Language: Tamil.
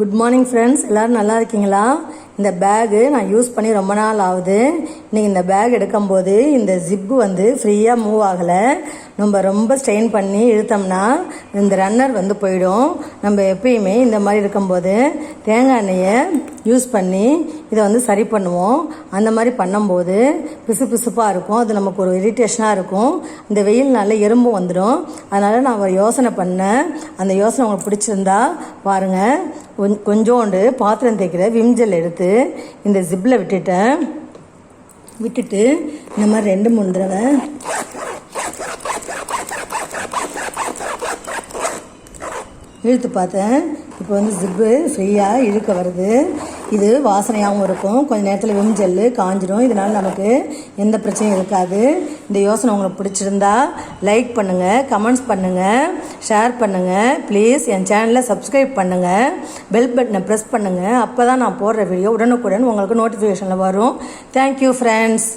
குட் மார்னிங் ஃப்ரெண்ட்ஸ் எல்லோரும் நல்லா இருக்கீங்களா? இந்த பேகு நான் யூஸ் பண்ணி ரொம்ப நாள் ஆகுது. இன்றைக்கி இந்த பேக் எடுக்கும்போது இந்த ஜிப்பு வந்து ஃப்ரீயாக மூவ் ஆகலை. நம்ம ரொம்ப ஸ்ட்ரெயின் பண்ணி இழுத்தோம்னா இந்த ரன்னர் வந்து போயிடும். நம்ம எப்பயுமே இந்த மாதிரி இருக்கும்போது தேங்காய் எண்ணெயை யூஸ் பண்ணி இதை வந்து சரி பண்ணுவோம். அந்த மாதிரி பண்ணும்போது பிசு பிசுப்பாக இருக்கும். அது நமக்கு ஒரு இரிட்டேஷனாக இருக்கும். இந்த வெயில் நல்ல எறும்பு வந்துடும் அதனால் நான் ஒரு யோசனை பண்ணேன். அந்த யோசனை உங்களுக்கு பிடிச்சிருந்தா பாருங்கள் கொஞ்சோண்டு பாத்திரம் தேய்க்கிற விம்ஜல் எடுத்து இந்த ஜிப்பில் விட்டுட்டேன். விட்டுட்டு இந்த மாதிரி ரெண்டு மூணு தடவை இழுத்து பார்த்தேன். இப்போ வந்து ஜிப்பு ஃப்ரீயாக இழுக்க வருது. இது வாசனையாகவும் இருக்கும். கொஞ்சம் நேரத்தில் விம் ஜெல்லு காஞ்சிடும். இதனால் நமக்கு எந்த பிரச்சனையும் இருக்காது. இந்த யோசனை உங்களுக்கு பிடிச்சிருந்தா லைக் பண்ணுங்கள் கமெண்ட்ஸ் பண்ணுங்கள் ஷேர் பண்ணுங்கள் ப்ளீஸ் என் சேனலை சப்ஸ்கிரைப் பண்ணுங்கள் பெல் பட்டனை ப்ரெஸ் பண்ணுங்கள் அப்போ தான் நான் போடுற வீடியோ உடனுக்குடன் உங்களுக்கு நோட்டிஃபிகேஷனில் வரும். Thank you friends